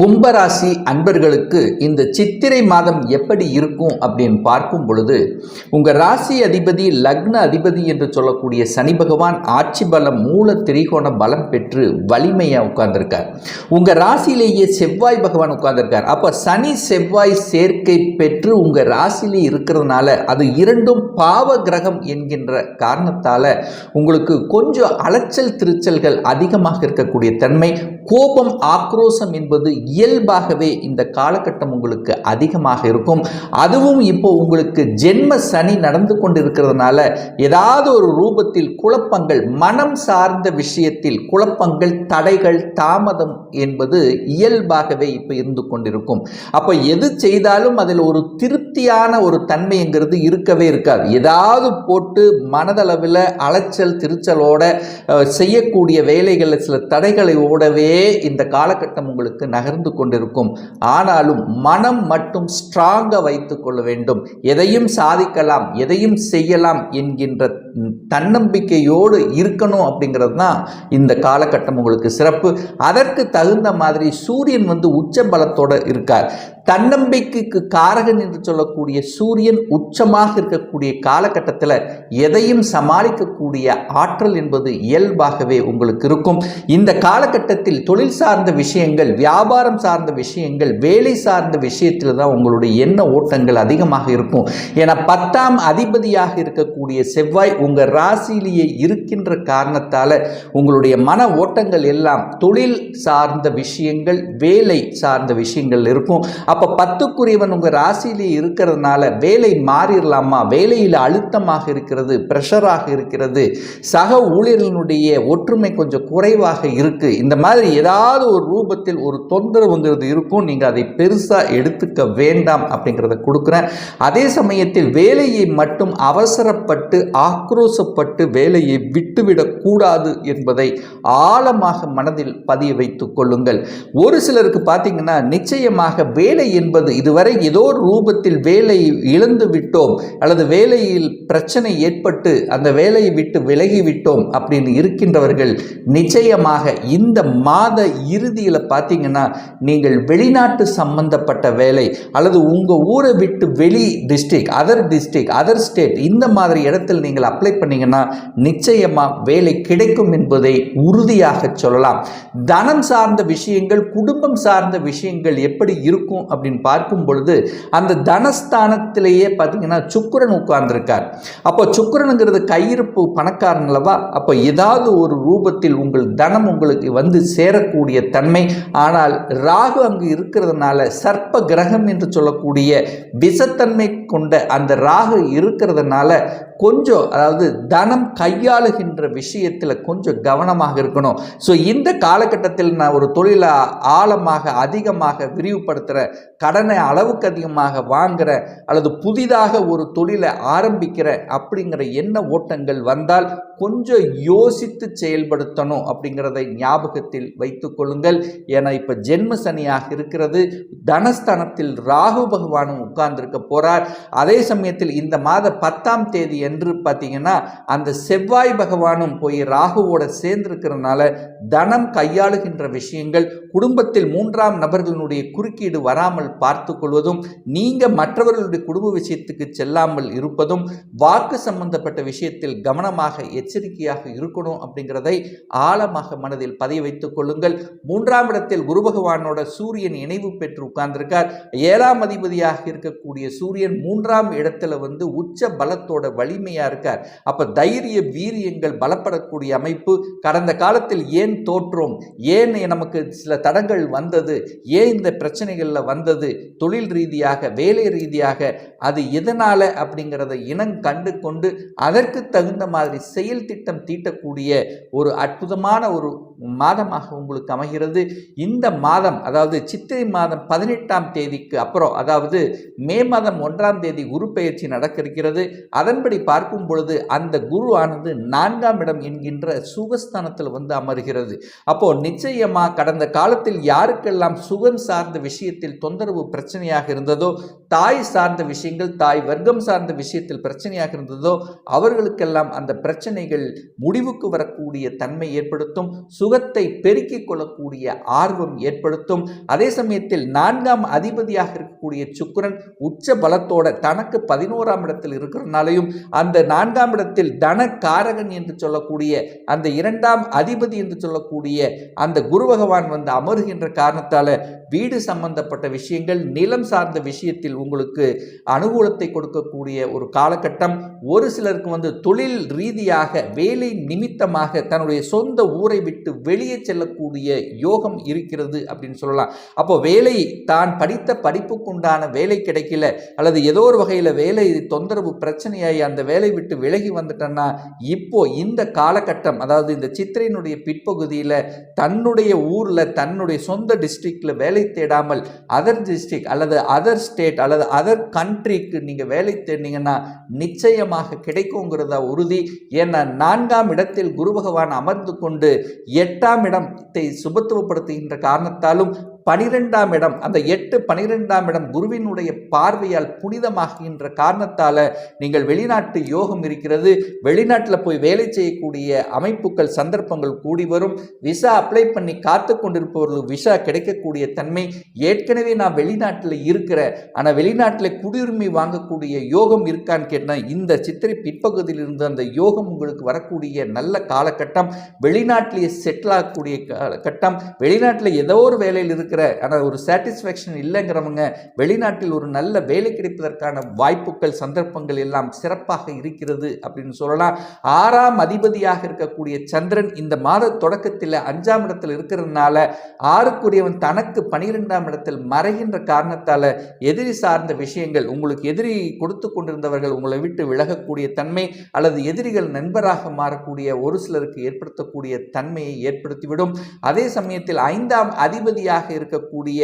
கும்பராசி அன்பர்களுக்கு இந்த சித்திரை மாதம் எப்படி இருக்கும் அப்படின்னு பார்க்கும் பொழுது உங்கள் ராசி அதிபதி லக்ன அதிபதி என்று சொல்லக்கூடிய சனி பகவான் ஆட்சி பலம் மூல திரிகோண பலம் பெற்று வலிமையாக உட்கார்ந்துருக்கார். உங்கள் ராசியிலேயே செவ்வாய் பகவான் உட்கார்ந்துருக்கார். அப்போ சனி செவ்வாய் சேர்க்கை பெற்று உங்கள் ராசியிலே இருக்கிறதுனால அது இரண்டும் பாவ கிரகம் என்கின்ற காரணத்தால் உங்களுக்கு கொஞ்சம் அலைச்சல் திருச்சல்கள் அதிகமாக இருக்கக்கூடிய தன்மை. கோபம் ஆக்ரோஷம் என்பது இயல்பாகவே இந்த காலகட்டம் உங்களுக்கு அதிகமாக இருக்கும். அதுவும் இப்போ உங்களுக்கு ஜென்ம சனி நடந்து கொண்டிருக்கிறதுனால ஏதாவது ஒரு ரூபத்தில் குழப்பங்கள் மனம் சார்ந்த விஷயத்தில் குழப்பங்கள் தடைகள் தாமதம் என்பது இயல்பாகவே இப்போ இருந்து கொண்டிருக்கும். அப்போ எது செய்தாலும் அதில் ஒரு திருப்தியான ஒரு தன்மைங்கிறது இருக்கவே இருக்காது. ஏதாவது போட்டு மனதளவில் அலைச்சல் திருச்சலோட செய்யக்கூடிய வேலைகளில் சில தடைகளை ஓடவே இந்த காலகட்டம் உங்களுக்கு நகர்ந்து கொண்டிருக்கும். ஆனாலும் மனம் மட்டும் ஸ்ட்ராங்காக வைத்து கொள்ள வேண்டும். எதையும் சாதிக்கலாம் எதையும் செய்யலாம் என்கின்ற தன்னம்பிக்கையோடு இருக்கணும் அப்படிங்கிறது தான் இந்த காலகட்டம் உங்களுக்கு சிறப்பு. அதற்கு தகுந்த மாதிரி சூரியன் வந்து உச்ச பலத்தோட இருக்கார். தன்னம்பிக்கைக்கு காரகன் என்று சொல்லக்கூடிய சூரியன் உச்சமாக இருக்கக்கூடிய காலகட்டத்தில் எதையும் சமாளிக்கக்கூடிய ஆற்றல் என்பது இயல்பாகவே உங்களுக்கு இருக்கும். இந்த காலகட்டத்தில் தொழில் சார்ந்த விஷயங்கள் வியாபாரம் சார்ந்த விஷயங்கள் வேலை சார்ந்த விஷயத்தில் தான் உங்களுடைய எண்ண ஓட்டங்கள் அதிகமாக இருக்கும். என பத்தாம் அதிபதியாக இருக்கக்கூடிய செவ்வாய் உங்கள் ராசியிலேயே இருக்கின்ற காரணத்தால் உங்களுடைய மன ஓட்டங்கள் எல்லாம் தொழில் சார்ந்த விஷயங்கள் வேலை சார்ந்த விஷயங்கள் இருக்கும். அப்போ பத்துக்குரியவன் உங்கள் ராசியிலே இருக்கிறதுனால வேலை மாறிடலாமா? வேலையில் அழுத்தமாக இருக்கிறது ப்ரெஷராக இருக்கிறது. சக ஊழியர்களுடைய ஒற்றுமை கொஞ்சம் குறைவாக இருக்குது இந்த மாதிரி ஏதாவது ஒரு ரூபத்தில் ஒரு தொந்தரவுங்கிறது இருக்கும். நீங்கள் அதை பெருசாக எடுத்துக்க வேண்டாம் அப்படிங்கிறத கொடுக்குறேன். அதே சமயத்தில் வேலையை மட்டும் அவசரப்பட்டு ஆக்ரோசப்பட்டு வேலையை விட்டுவிடக்கூடாது என்பதை ஆழமாக மனதில் பதிய வைத்துக் கொள்ளுங்கள். ஒரு சிலருக்கு பார்த்தீங்கன்னா நிச்சயமாக வேலை என்பது இதுவரை ஏதோ ரூபத்தில் வேலை இழந்து விட்டோம் அல்லது வேலையில் பிரச்சனை ஏற்பட்டு அந்த வேலையை விட்டு விலகி விட்டோம் அப்படின்னு இருக்கின்றவர்கள் நிச்சயமாக இந்த மாத இறுதியில் பார்த்தீங்கன்னா நீங்கள் வெளிநாட்டு சம்பந்தப்பட்ட வேலை அல்லது உங்கள் ஊரை விட்டு வெளி district other district other state இந்த மாதிரி இடத்தில் நீங்கள் அப்ளை பண்ணீங்கன்னா நிச்சயமாக வேலை கிடைக்கும் என்பதை உறுதியாக சொல்லலாம். தனம் சார்ந்த விஷயங்கள் குடும்பம் சார்ந்த விஷயங்கள் எப்படி இருக்கும் அப்படின்னு பார்க்கும் பொழுது அந்த தனஸ்தானத்திலேயே பார்த்தீங்கன்னா சுக்கரன் உட்கார்ந்திருக்கார். அப்போ சுக்கரனுங்கிறது கையிருப்பு பணக்காரன் அல்லவா? அப்போ ஏதாவது ஒரு ரூபத்தில் உங்கள் தனம் உங்களுக்கு வந்து சேரக்கூடிய தன்மை. ஆனால் ராகு அங்கு இருக்கிறதுனால சர்ப்ப கிரகம் என்று சொல்லக்கூடிய விஷத்தன்மை கொண்ட அந்த ராகு இருக்கிறதுனால கொஞ்சம் அதாவது தனம் கையாளுகின்ற விஷயத்தில் கொஞ்சம் கவனமாக இருக்கணும். ஸோ இந்த காலகட்டத்தில் நான் ஒரு தொழிலை ஆழமாக அதிகமாக விரிவுபடுத்துகிறேன் கடனை அளவுக்கு அதிகமாக வாங்குற அல்லது புதிதாக ஒரு தொழிலை ஆரம்பிக்கிற அப்படிங்கிற எண்ண ஓட்டங்கள் வந்தால் கொஞ்சம் யோசித்து செயல்படுத்தணும் அப்படிங்கிறதை ஞாபகத்தில் வைத்துக் கொள்ளுங்கள். ஏன்னா இப்போ ஜென்ம சனியாக இருக்கிறது. தனஸ்தானத்தில் ராகு பகவானும் உட்கார்ந்திருக்க போகிறார் அதே சமயத்தில் இந்த மாத பத்தாம் தேதி என்று பார்த்தீங்கன்னா அந்த செவ்வாய் பகவானும் போய் ராகுவோட சேர்ந்திருக்கிறதுனால தனம் கையாளுகின்ற விஷயங்கள் குடும்பத்தில் மூன்றாம் நபர்களுடைய குறுக்கீடு வராமல் பார்த்து கொள்வதும் நீங்கள் மற்றவர்களுடைய குடும்ப விஷயத்துக்கு செல்லாமல் இருப்பதும் வாக்கு சம்பந்தப்பட்ட விஷயத்தில் கவனமாக எச்சரிக்கையாக இருக்கணும் அப்படிங்கிறதை ஆழமாக மனதில் பதிய வைத்துக் கொள்ளுங்கள். மூன்றாம் இடத்தில் குரு பகவானோட சூரியன் இணைவு பெற்று உட்கார்ந்திருக்கார். ஏழாம் அதிபதியாக இருக்கக்கூடிய சூரியன் மூன்றாம் இடத்துல வந்து உச்ச பலத்தோட வலிமையா இருக்கார். அப்ப தைரிய வீரியங்கள் பலப்படக்கூடிய அமைப்பு. கடந்த காலத்தில் ஏன் தோற்றோம்? ஏன் நமக்கு சில தடங்கள் வந்தது? ஏன் இந்த பிரச்சனைகளில் வந்தது? தொழில் ரீதியாக வேலை ரீதியாக அது எதனால அப்படிங்கிறத இனம் கண்டு கொண்டு அதற்கு தகுந்த மாதிரி செயல் திட்டம் தீட்டக்கூடிய ஒரு அற்புதமான ஒரு மாதமாக உங்களுக்கு அமைகிறது. இந்த மாதம் அதாவது சித்திரை மாதம் பதினெட்டாம் தேதிக்கு அப்புறம் அதாவது மே மாதம் ஒன்றாம் தேதி குரு பெயர்ச்சி நடக்க இருக்கிறது அதன்படி பார்க்கும் பொழுது அந்த குரு ஆனது நான்காம் இடம் என்கின்ற சுகஸ்தானத்தில் வந்து அமர்கிறது. அப்போ நிச்சயமா கடந்த காலத்தில் யாருக்கெல்லாம் சுகம் சார்ந்த விஷயத்தில் தொந்தரவு பிரச்சனையாக இருந்ததோ தாய் சார்ந்த விஷயங்கள் தாய் வர்க்கம் சார்ந்த விஷயத்தில் பிரச்சனையாக இருந்ததோ அவர்களுக்கெல்லாம் அந்த பிரச்சனை பிரச்சனைகள் முடிவுக்கு வரக்கூடிய தன்மை ஏற்படுத்தும் சுகத்தை பெருக்கிக் கொள்ளக்கூடிய ஆர்வம் ஏற்படுத்தும். அதே சமயத்தில் நான்காம் அதிபதியாக இருக்கக்கூடிய சுக்கிரன் உச்ச பலத்தோட தனக்கு பதினோராம் இடத்தில் இருக்கிறனாலையும் அந்த நான்காம் இடத்தில் தன காரகன் என்று சொல்லக்கூடிய அந்த இரண்டாம் அதிபதி என்று சொல்லக்கூடிய அந்த குரு பகவான் வந்து அமருகின்ற காரணத்தால வீடு சம்பந்தப்பட்ட விஷயங்கள் நிலம் சார்ந்த விஷயத்தில் உங்களுக்கு அனுகூலத்தை கொடுக்கக்கூடிய ஒரு காலகட்டம். ஒரு சிலருக்கு வந்து தொழில் ரீதியாக வேலை நிமித்தமாக தன்னுடைய சொந்த ஊரை விட்டு வெளியே செல்லக்கூடிய யோகம் இருக்கிறது அப்படின்னு சொல்லலாம். அப்போ வேலை தான் படித்த படிப்புக்குண்டான வேலை கிடைக்கல அல்லது ஏதோ ஒரு வகையில் வேலை தொந்தரவு பிரச்சனையாகி அந்த வேலை விட்டு விலகி வந்துட்டேன்னா இப்போ இந்த காலகட்டம் அதாவது இந்த சித்திரையினுடைய பிற்பகுதியில் தன்னுடைய ஊரில் தன்னுடைய சொந்த டிஸ்ட்ரிக்டில் வேலை தேடாமல் அதர் டிஸ்ட்ரிக்ட் அல்லது அதர் ஸ்டேட் அல்லது அதர் கண்ட்ரிக்கு நீங்கள் வேலை தேடினீங்கன்னா நிச்சயமாக கிடைக்குங்கிறத உறுதி. ஏன்னா நான்காம் இடத்தில் குரு பகவான் அமர்ந்து கொண்டு எட்டாம் இடத்தை சுபத்துவப்படுத்துகின்ற காரணத்தாலும் பனிரெண்டாம் இடம் அந்த எட்டு பனிரெண்டாம் இடம் குருவினுடைய பார்வையால் புனிதமாகின்ற காரணத்தால் நீங்கள் வெளிநாட்டு யோகம் இருக்கிறது. வெளிநாட்டில் போய் வேலை செய்யக்கூடிய அமைப்புகள் சந்தர்ப்பங்கள் கூடி வரும். விசா அப்ளை பண்ணி காத்து கொண்டிருப்பவர்களுக்கு விசா கிடைக்கக்கூடிய தன்மை ஏற்கனவே நான் வெளிநாட்டில் இருக்கிறேன் ஆனால் வெளிநாட்டில் குடியுரிமை வாங்கக்கூடிய யோகம் இருக்கான்னு கேட்டால் இந்த சித்திரை பிற்பகுதியிலிருந்து அந்த யோகம் உங்களுக்கு வரக்கூடிய நல்ல காலகட்டம். வெளிநாட்டிலேயே செட்டில் ஆகக்கூடிய கட்டம் வெளிநாட்டில் ஏதோ ஒரு வேலையில் இருக்கிற ஆனால் ஒரு சாட்டிஸ்ஃபேக்ஷன் இல்லைங்கிறவங்க வெளிநாட்டில் ஒரு நல்ல வேலை கிடைப்பதற்கான வாய்ப்புகள் சந்தர்ப்பங்கள் எல்லாம் சிறப்பாக இருக்கிறது அப்படின்னு சொல்லலாம். ஆறாம் அதிபதியாக இருக்கக்கூடிய சந்திரன் இந்த மாத தொடக்கத்தில் அஞ்சாம் இடத்தில் இருக்கிறதுனால ஆறுக்குரியவன் தனக்கு பனிரெண்டாம் இடத்தில் மறைகின்ற காரணத்தால் எதிரி சார்ந்த விஷயங்கள் உங்களுக்கு எதிரி கொடுத்து கொண்டிருந்தவர்கள் உங்களை விட்டு விலகக்கூடிய தன்மை அல்லது எதிரிகள் நண்பராக மாறக்கூடிய ஒரு சிலருக்கு ஏற்படுத்தக்கூடிய தன்மையை ஏற்படுத்திவிடும். அதே சமயத்தில் ஐந்தாம் அதிபதியாக இருக்கக்கூடிய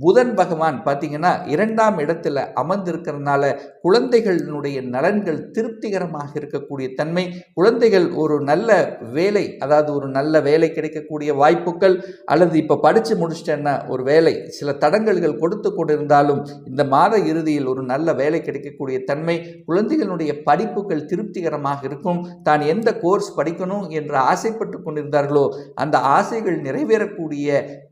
புதன் பகவான் பார்த்தீங்கன்னா இரண்டாம் இடத்துல அமர்ந்திருக்கிறதுனால குழந்தைகளினுடைய நலன்கள் திருப்திகரமாக இருக்கக்கூடிய தன்மை குழந்தைகள் ஒரு நல்ல வேலை அதாவது ஒரு நல்ல வேலை கிடைக்கக்கூடிய வாய்ப்புகள் அல்லது இப்போ படித்து முடிச்சிட்டேன்னா ஒரு வேலை சில தடங்கல்கள் கொடுத்து கொண்டிருந்தாலும் இந்த மாத இறுதியில் ஒரு நல்ல வேலை கிடைக்கக்கூடிய தன்மை குழந்தைகளுடைய படிப்புகள் திருப்திகரமாக இருக்கும். தான் எந்த கோர்ஸ் படிக்கணும் என்று ஆசைப்பட்டு கொண்டிருந்தார்களோ அந்த ஆசைகள் நிறைவேறக்கூடிய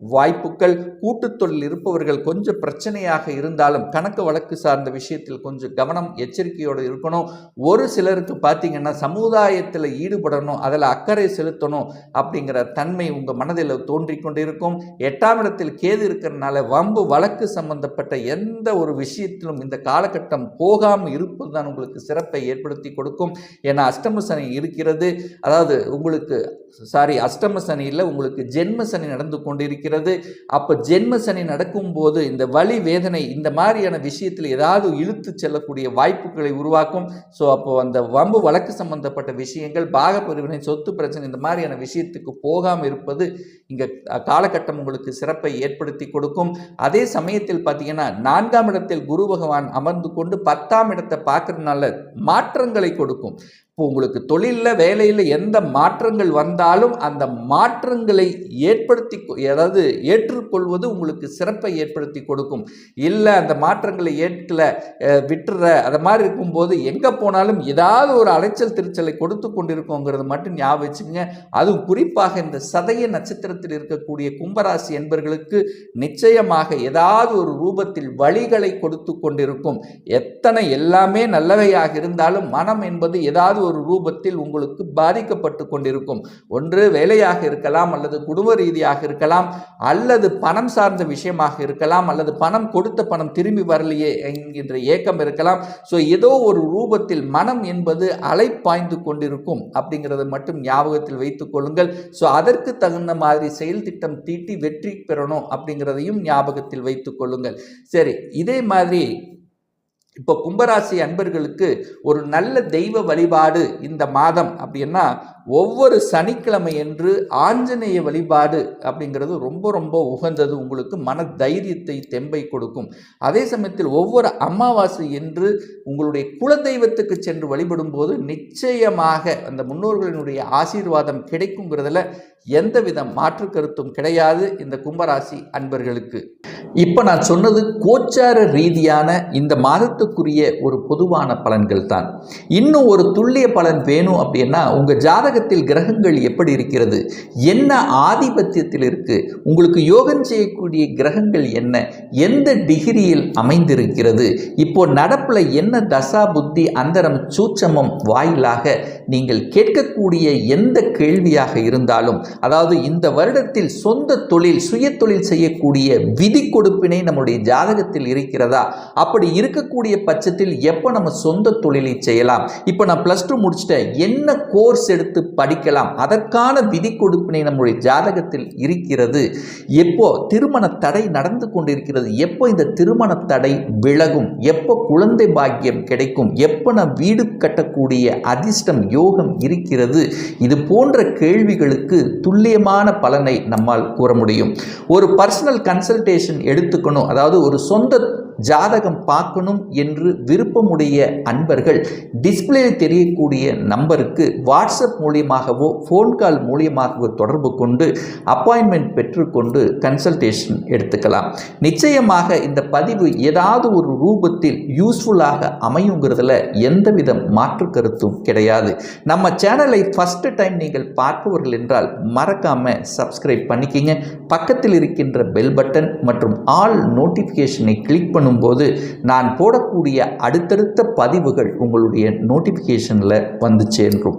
வாய்ப்புகள் கூட்டுத் தொழில் இருப்பவர்கள் கொஞ்சம் பிரச்சனையாக இருந்தாலும் கணக்கு வழக்கு சார்ந்த விஷயத்தில் கொஞ்சம் கவனம் எச்சரிக்கையோடு இருக்கணும். ஒரு சிலருக்கு பார்த்தீங்கன்னா சமுதாயத்தில் ஈடுபடணும் அதில் அக்கறை செலுத்தணும் அப்படிங்கிற தன்மை உங்கள் மனதில் தோன்றிக் கொண்டிருக்கும். எட்டாம் இடத்தில் கேது இருக்கிறதுனால வம்பு வழக்கு சம்பந்தப்பட்ட எந்த ஒரு விஷயத்திலும் இந்த காலகட்டம் போகாமல் இருப்பது தான் உங்களுக்கு சிறப்பை ஏற்படுத்தி கொடுக்கும். ஏன்னா அஷ்டம சனி இருக்கிறது. அதாவது உங்களுக்கு சாரி அஷ்டம சனியில் உங்களுக்கு ஜென்ம சனி நடந்து கொண்டிருக்கிறது. அப்போ ஜென்ம சனி நடக்கும்போது இந்த வலி வேதனை இந்த மாதிரியான விஷயத்தில் ஏதாவது இழுத்து செல்லக்கூடிய வாய்ப்புகளை உருவாக்கும். ஸோ அப்போ அந்த வம்பு வழக்கு சம்பந்தப்பட்ட விஷயங்கள் பாக பிரிவினை சொத்து பிரச்சனை இந்த மாதிரியான விஷயத்துக்கு போகாமல் இருப்பது இங்கே காலகட்டம் உங்களுக்கு சிறப்பை ஏற்படுத்தி கொடுக்கும். அதே சமயத்தில் பார்த்தீங்கன்னா நான்காம் இடத்தில் குரு பகவான் அமர்ந்து கொண்டு பத்தாம் இடத்தை பார்க்கறதுனால மாற்றங்களை கொடுக்கும். இப்போ உங்களுக்கு தொழிலில் வேலையில் எந்த மாற்றங்கள் வந்தாலும் அந்த மாற்றங்களை ஏற்படுத்தி அதாவது ஏற்றுக்கொள்வது உங்களுக்கு சிறப்பை ஏற்படுத்தி கொடுக்கும். இல்லை அந்த மாற்றங்களை ஏற்கல விட்டுற அதை மாதிரி இருக்கும்போது எங்கே போனாலும் ஏதாவது ஒரு அலைச்சல் திருச்சலை கொடுத்து கொண்டிருக்கோங்கிறது மட்டும் ஞாபகம் வச்சுக்கோங்க. அதுவும் குறிப்பாக இந்த சதய நட்சத்திரத்தில் இருக்கக்கூடிய கும்பராசி என்பர்களுக்கு நிச்சயமாக ஏதாவது ஒரு ரூபத்தில் வழிகளை கொடுத்து கொண்டிருக்கும். எத்தனை எல்லாமே நல்லவையாக இருந்தாலும் மனம் என்பது ஏதாவது ஒரு ரூபத்தில் உங்களுக்கு பாதிக்கப்பட்டு கொண்டிருக்கும். ஒன்று வேலையாக இருக்கலாம் அல்லது குடும்ப ரீதியாக இருக்கலாம் அல்லது பணம் சார்ந்த விஷயமாக இருக்கலாம் அல்லது பணம் கொடுத்த பணம் திரும்பி வரலையே என்கின்ற ஏக்கம் இருக்கலாம். ஸோ ஏதோ ஒரு ரூபத்தில் மனம் என்பது அலை பாய்ந்து கொண்டிருக்கும் அப்படிங்கிறத மட்டும் ஞாபகத்தில் வைத்துக் கொள்ளுங்கள். ஸோ அதற்கு தகுந்த மாதிரி செயல் திட்டம் தீட்டி வெற்றி பெறணும் அப்படிங்கிறதையும் ஞாபகத்தில் வைத்துக் கொள்ளுங்கள். சரி இதே மாதிரி இப்போ கும்பராசி அன்பர்களுக்கு ஒரு நல்ல தெய்வ வழிபாடு இந்த மாதம் அப்படின்னா ஒவ்வொரு சனிக்கிழமையன்று ஆஞ்சநேய வழிபாடு அப்படிங்கிறது ரொம்ப ரொம்ப உகந்தது உங்களுக்கு மன தைரியத்தை தெம்பை கொடுக்கும். அதே சமயத்தில் ஒவ்வொரு அமாவாசை என்று உங்களுடைய குலதெய்வத்துக்கு சென்று வழிபடும் போது நிச்சயமாக அந்த முன்னோர்களினுடைய ஆசீர்வாதம் கிடைக்குங்கிறதுல எந்தவித மாற்று கருத்தும் கிடையாது இந்த கும்பராசி அன்பர்களுக்கு. இப்போ நான் சொன்னது கோச்சார ரீதியான இந்த மாதத்துக்குரிய ஒரு பொதுவான பலன்கள் தான். இன்னும் ஒரு துல்லிய பலன் வேணும் அப்படின்னா உங்கள் ஜாதக ஜாதகத்தில் கிரகங்கள் எப்படி இருக்கிறது? என்ன ஆதிபத்தியத்தில் இருக்குது உங்களுக்கு யோகம் செய்யக்கூடிய கிரகங்கள் என்ன? எந்த டிகிரியில் அமைந்திருக்கிறது? இப்போ நடப்பில் என்ன தசா புத்தி அந்தரம் சூச்சமம் வாயிலாக நீங்கள் கேட்கக்கூடிய எந்த கேள்வியாக இருந்தாலும் அதாவது இந்த வருடத்தில் சொந்த தொழில் சுய தொழில் செய்யக்கூடிய விதி கொடுப்பினை நம்முடைய ஜாதகத்தில் இருக்கிறதா? அப்படி இருக்கக்கூடிய பட்சத்தில் எப்போ நம்ம சொந்த தொழிலை செய்யலாம்? இப்போ நான் ப்ளஸ் டூ முடிச்சுட்டேன். என்ன கோர்ஸ் எடுத்து படிக்கலாம். அதற்கான விதி கொடுப்பினை நம்முடைய ஜாதகத்தில் இருக்கிறது. எப்போ திருமண தடை நடந்து கொண்டிருக்கிறது எப்போ இந்த திருமண தடை விலகும் எப்போ குழந்தை பாக்கியம் கிடைக்கும் எப்போ நான் வீடு கட்டக்கூடிய அதிர்ஷ்டம் யோகம் இருக்கிறது. இது போன்ற கேள்விகளுக்கு துல்லியமான பலனை நம்மால் கூற முடியும். ஒரு பர்சனல் கன்சல்டேஷன் எடுத்துக்கணும். அதாவது ஒரு சொந்த ஜாதகம் பார்க்கணும் என்று விருப்பமுடைய அன்பர்கள் டிஸ்பிளேயில் தெரியக்கூடிய நம்பருக்கு வாட்ஸ்அப் மூலியமாகவோ ஃபோன் கால் மூலியமாகவோ தொடர்பு கொண்டு அப்பாயின்மெண்ட் பெற்றுக்கொண்டு கன்சல்டேஷன் எடுத்துக்கலாம். நிச்சயமாக இந்த பதிவு ஏதாவது ஒரு ரூபத்தில் யூஸ்ஃபுல்லாக அமையுங்கிறதுல எந்தவித மாற்று கருத்தும் கிடையாது. நம்ம சேனலை ஃபஸ்ட்டு டைம் நீங்கள் பார்ப்பவர்கள் என்றால் மறக்காமல் சப்ஸ்கிரைப் பண்ணிக்கிங்க. பக்கத்தில் இருக்கின்ற பெல் பட்டன் மற்றும் ஆல் நோட்டிஃபிகேஷனை கிளிக் பண்ணும்போது நான் போடக்கூடிய அடுத்தடுத்த பதிவுகள் உங்களுடைய நோட்டிஃபிகேஷனில் வந்து சேர்ந்தும்